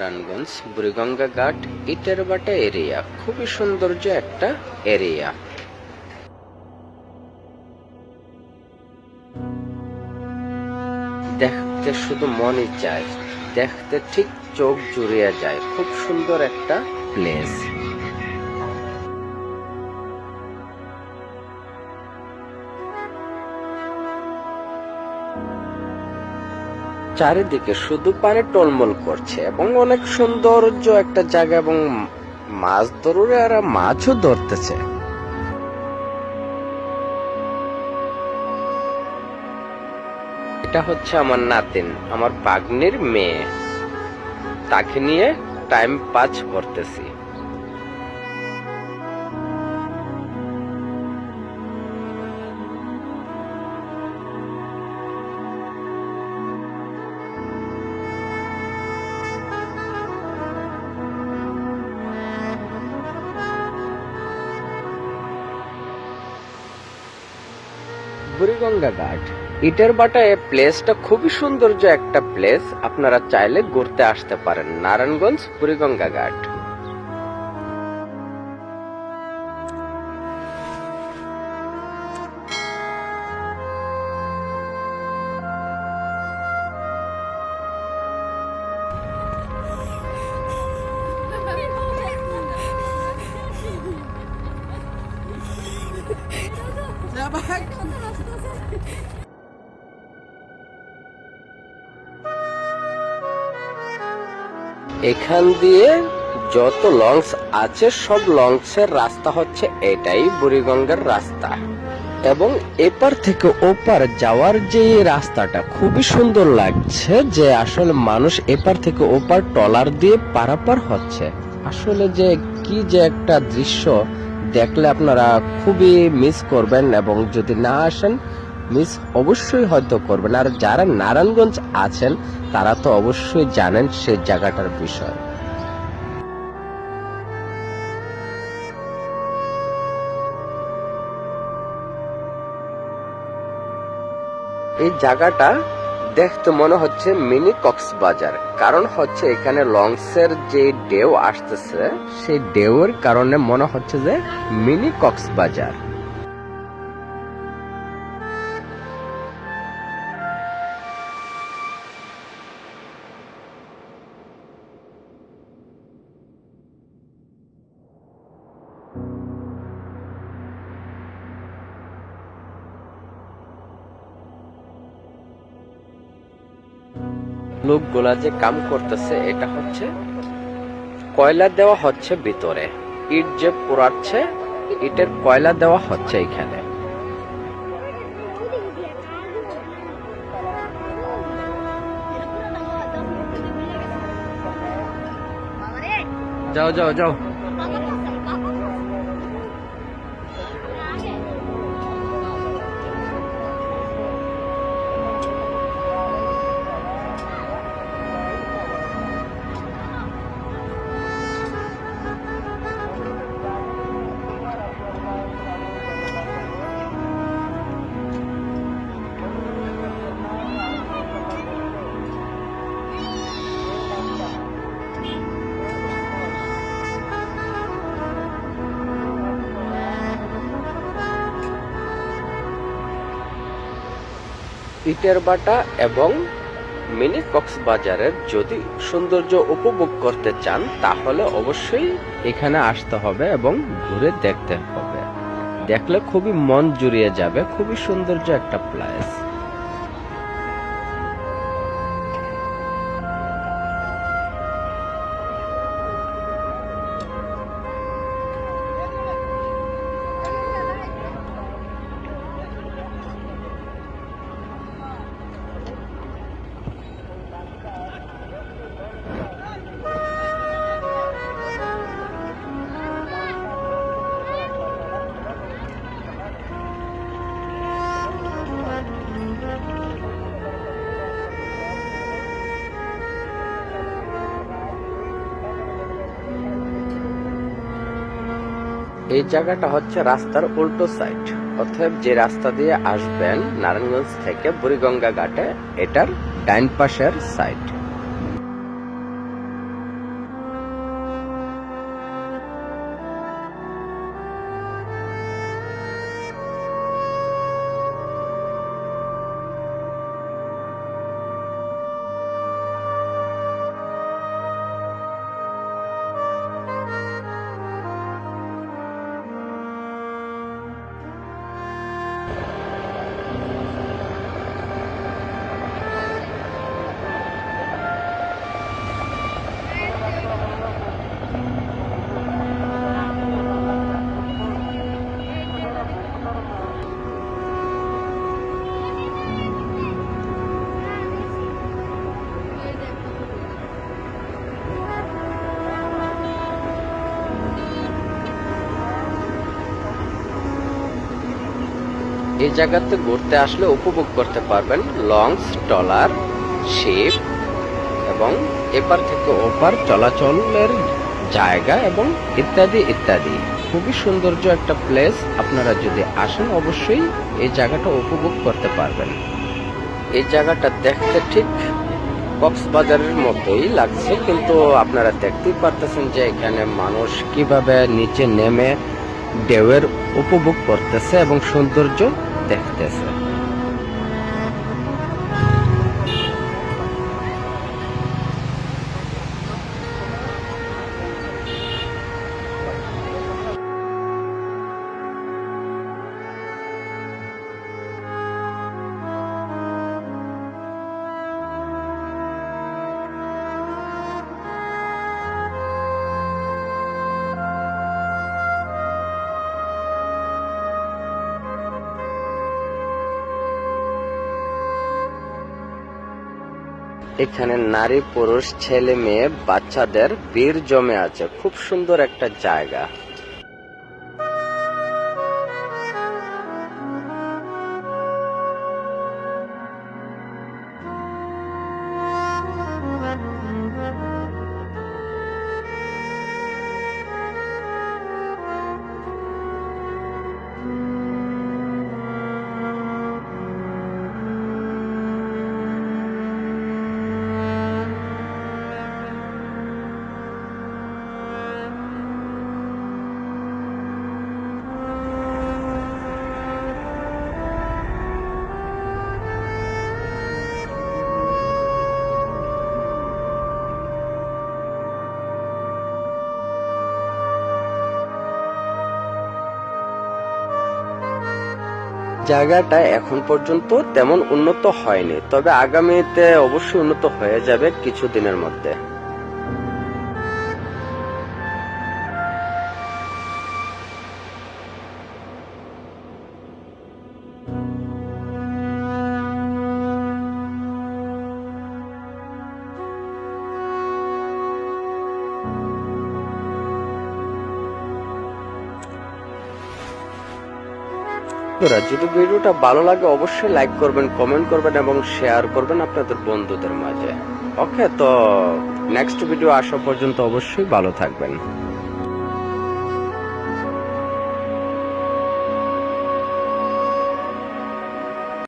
নারায়ণগঞ্জ বুড়িগঙ্গা ঘাট ইটের বাটা এরিয়া। খুবই সৌন্দর্য একটা এরিয়া। দেখতে শুধু মনে চায়, দেখতে ঠিক চোখ জুড়িয়ে যায়। খুব সুন্দর একটা প্লেস চারিদিকে শুধু পানি টলমল করছে এবং অনেক সৌন্দর্য একটা জায়গা এবং মাছ ধরুরে আর মাছও ধরতেছে। এটা হচ্ছে আমার নাতিন, আমার বাগ্নির মেয়ে। তাকে নিয়ে টাইম পাস করতেছি। বুড়িগঙ্গা ঘাট। ইটের বাটায় প্লেসটা খুবই সৌন্দর্য একটা প্লেস আপনারা চাইলে ঘুরতে আসতে পারেন। নারায়ণগঞ্জ বুড়িগঙ্গা ঘাট। এখান দিয়ে যত লঞ্চ আছে, সব লঞ্চের রাস্তা হচ্ছে এটাই বুড়িগঙ্গার রাস্তা। এবং এপার থেকে ওপার যাওয়ার যে রাস্তাটা, খুবই সুন্দর লাগছে যে আসলে মানুষ এপার থেকে ওপার টলার দিয়ে পারাপার হচ্ছে। আসলে যে কি যে একটা দৃশ্য দেখলে আপনারা খুবই মিস করবেন এবং যদি না আসেন মিস অবশ্যই হয়তো করবেন। আর যারা নারায়ণগঞ্জ আছেন, তারা তো অবশ্যই জানেন সেই জায়গাটার বিষয়। এই জায়গাটা দেখতে মনে হচ্ছে মিনি কক্সবাজার। কারণ হচ্ছে এখানে লঞ্চের যে ঢেউ আসতেছে, সেই ঢেউয়ের কারণে মনে হচ্ছে যে মিনি কক্সবাজার। লোকগুলা যে কাম করতেছে, এটা হচ্ছে কয়লা দেওয়া হচ্ছে ভিতরে। ইট যে পোড়াচ্ছে, ইটের কয়লা দেওয়া হচ্ছে এখানে। যাও যাও যাও। ইটের বাটা এবং মিনি কক্স বাজারের যদি সৌন্দর্য উপভোগ করতে চান, তাহলে অবশ্যই এখানে আসতে হবে এবং ঘুরে দেখতে হবে। দেখলে খুবই মন জুড়িয়ে যাবে, খুবই সৌন্দর্য একটা প্লেস এই জায়গাটা হচ্ছে রাস্তার উল্টো সাইড অতএব যে রাস্তা দিয়ে আসবেন, নারায়ণগঞ্জ থেকে বুড়িগঙ্গা ঘাটে, এটার ডাইন পাশের সাইড এই জায়গাতে ঘুরতে আসলে উপভোগ করতে পারবেন লঞ্চ, ট্রলার, শিপ এবং এপার থেকে ওপার চলাচলের জায়গা এবং ইত্যাদি ইত্যাদি। খুবই সৌন্দর্য একটা প্লেস আপনারা যদি আসেন, অবশ্যই এই জায়গাটা উপভোগ করতে পারবেন। এই জায়গাটা দেখতে ঠিক কক্সবাজারের মতোই লাগছে, কিন্তু আপনারা দেখতেই পারতেছেন যে এখানে মানুষ কীভাবে নিচে নেমে ঢেউয়ের উপভোগ করতেছে এবং সৌন্দর্য দেখতেছে এখানে নারী পুরুষ ছেলে মেয়ে বাচ্চাদের ভিড় জমে আছে। খুব সুন্দর একটা জায়গা। জায়গাটা এখন পর্যন্ত তেমন উন্নত হয়নি। তবে আগামীতে অবশ্যই উন্নত হয়ে যাবে কিছুদিনের মধ্যে। বন্ধুরা যদি ভিডিওটা ভালো লাগে, অবশ্যই লাইক করবেন কমেন্ট করবেন এবং শেয়ার করবেন আপনাদের বন্ধুদের মাঝে। ওকে তো নেক্সট ভিডিও আসা পর্যন্ত অবশ্যই ভালো থাকবেন।